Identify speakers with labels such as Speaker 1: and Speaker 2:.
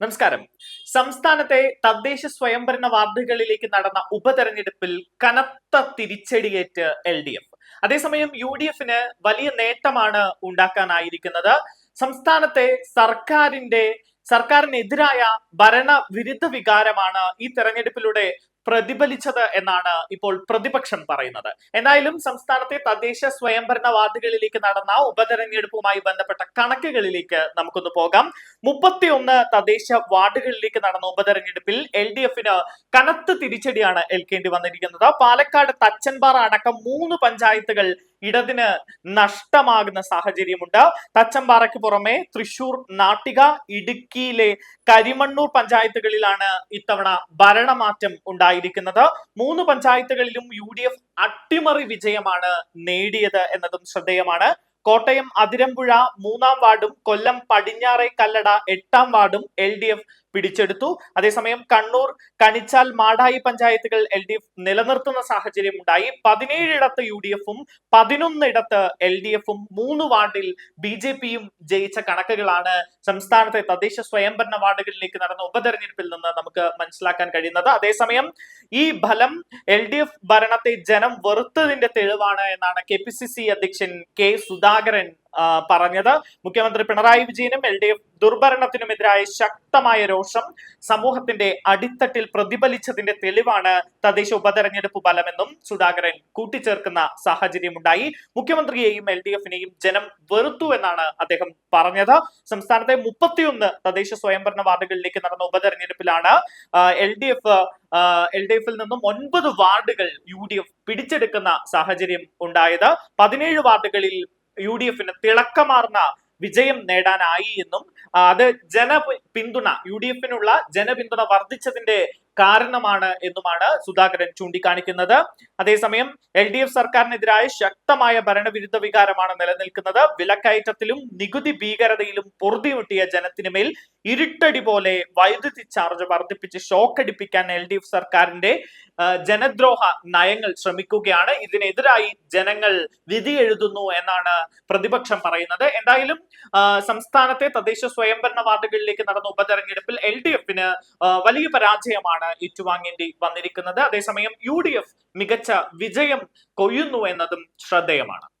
Speaker 1: നമസ്കാരം. സംസ്ഥാനത്തെ തദ്ദേശ സ്വയംഭരണ വാർഡുകളിലേക്ക് നടന്ന ഉപതെരഞ്ഞെടുപ്പിൽ കനത്ത തിരിച്ചടിയേറ്റ് എൽ ഡി എഫ്. അതേസമയം യു ഡി എഫിന് വലിയ നേട്ടമാണ് ഉണ്ടാക്കാനായിരിക്കുന്നത്. സംസ്ഥാനത്തെ സർക്കാരിന്റെ സർക്കാരിനെതിരായ ഭരണവിരുദ്ധ വികാരമാണ് ഈ തെരഞ്ഞെടുപ്പിലൂടെ പ്രതിഫലിച്ചത് എന്നാണ് ഇപ്പോൾ പ്രതിപക്ഷം പറയുന്നത്. എന്തായാലും സംസ്ഥാനത്തെ തദ്ദേശ സ്വയംഭരണ വാർഡുകളിലേക്ക് നടന്ന ഉപതെരഞ്ഞെടുപ്പുമായി ബന്ധപ്പെട്ട കണക്കുകളിലേക്ക് നമുക്കൊന്ന് പോകാം. മുപ്പത്തിയൊന്ന് തദ്ദേശ വാർഡുകളിലേക്ക് നടന്ന ഉപതെരഞ്ഞെടുപ്പിൽ എൽ ഡി എഫിന് കനത്ത തിരിച്ചടിയാണ് ഏൽക്കേണ്ടി വന്നിരിക്കുന്നത്. പാലക്കാട് തച്ചൻപാറ അടക്കം മൂന്ന് പഞ്ചായത്തുകൾ ഇടതിന് നഷ്ടമാകുന്ന സാഹചര്യമുണ്ട്. തച്ചമ്പാറയ്ക്ക് പുറമെ തൃശൂർ നാട്ടിക ഇടുക്കിയിലെ കരിമണ്ണൂർ പഞ്ചായത്തുകളിലാണ് ഇത്തവണ ഭരണമാറ്റം ഉണ്ടായിരിക്കുന്നത് മൂന്ന് പഞ്ചായത്തുകളിലും യു ഡി എഫ് അട്ടിമറി വിജയമാണ് നേടിയത് എന്നതും ശ്രദ്ധേയമാണ്. കോട്ടയം അതിരമ്പുഴ മൂന്നാം വാർഡും കൊല്ലം പടിഞ്ഞാറെ കല്ലട എട്ടാം വാർഡും എൽ ഡി എഫ് പിടിച്ചെടുത്തു. അതേസമയം കണ്ണൂർ കണിച്ചാൽ മാടായി പഞ്ചായത്തുകൾ എൽ ഡി എഫ് നിലനിർത്തുന്ന സാഹചര്യം ഉണ്ടായി. പതിനേഴിടത്ത് യു ഡി എഫും പതിനൊന്നിടത്ത് എൽ ഡി എഫും മൂന്ന് വാർഡിൽ ബി ജെ പിയും ജയിച്ച കണക്കുകളാണ് സംസ്ഥാനത്തെ തദ്ദേശ സ്വയംഭരണ വാർഡുകളിലേക്ക് നടന്ന ഉപതെരഞ്ഞെടുപ്പിൽ നിന്ന് നമുക്ക് മനസ്സിലാക്കാൻ കഴിയുന്നത്. അതേസമയം ഈ ഫലം എൽ ഡി എഫ് ഭരണത്തെ ജനം വെറുത്തതിന്റെ തെളിവാണ് എന്നാണ് കെ പി സി സി അധ്യക്ഷൻ കെ സുധാകരൻ പറഞ്ഞത്. മുഖ്യമന്ത്രി പിണറായി വിജയനും എൽ ഡി എഫ് ദുർഭരണത്തിനുമെതിരായ ശക്തമായ രോഷം സമൂഹത്തിന്റെ അടിത്തട്ടിൽ പ്രതിഫലിച്ചതിന്റെ തെളിവാണ് തദ്ദേശ ഉപതെരഞ്ഞെടുപ്പ് ഫലമെന്നും സുധാകരൻ കൂട്ടിച്ചേർക്കുന്ന സാഹചര്യമുണ്ടായി. മുഖ്യമന്ത്രിയെയും എൽ ഡി എഫിനെയും ജനം വെറുത്തു എന്നാണ് അദ്ദേഹം പറഞ്ഞത്. സംസ്ഥാനത്തെ മുപ്പത്തിയൊന്ന് തദ്ദേശ സ്വയംഭരണ വാർഡുകളിലേക്ക് നടന്ന ഉപതെരഞ്ഞെടുപ്പിലാണ് L D F L D എഫിൽ നിന്നും ഒൻപത് വാർഡുകൾ യു ഡി എഫ് പിടിച്ചെടുക്കുന്ന സാഹചര്യം ഉണ്ടായത്. പതിനേഴ് വാർഡുകളിൽ യു ഡി എഫിന് തിളക്കമാർന്ന വിജയം നേടാനായി എന്നും അത് ജന പിന്തുണ യു ഡി എഫിനുള്ള ജനപിന്തുണ വർദ്ധിച്ചതിന്റെ കാരണമാണ് എന്നുമാണ് സുധാകരൻ ചൂണ്ടിക്കാണിക്കുന്നത്. അതേസമയം എൽ ഡി എഫ് സർക്കാരിനെതിരായ ശക്തമായ ഭരണവിരുദ്ധ വികാരമാണ് നിലനിൽക്കുന്നത്. വിലക്കയറ്റത്തിലും നികുതി ഭീകരതയിലും പൊറുതിമുട്ടിയ ജനത്തിന് മേൽ ഇരുട്ടടി പോലെ വൈദ്യുതി ചാർജ് വർദ്ധിപ്പിച്ച് ഷോക്കടിപ്പിക്കാൻ എൽ ഡി എഫ് സർക്കാരിന്റെ ജനദ്രോഹ നയങ്ങൾ ശ്രമിക്കുകയാണ്. ഇതിനെതിരായി ജനങ്ങൾ വിധി എഴുതുന്നു എന്നാണ് പ്രതിപക്ഷം പറയുന്നത്. എന്തായാലും സംസ്ഥാനത്തെ തദ്ദേശ സ്വയംഭരണ വാർഡുകളിലേക്ക് നടന്ന ഉപതെരഞ്ഞെടുപ്പിൽ എൽ ഡി എഫിന് വലിയ പരാജയമാണ് ഏറ്റുവാങ്ങേണ്ടി വന്നിരിക്കുന്നത്. അതേസമയം യു മികച്ച വിജയം കൊയ്യുന്നു എന്നതും ശ്രദ്ധേയമാണ്.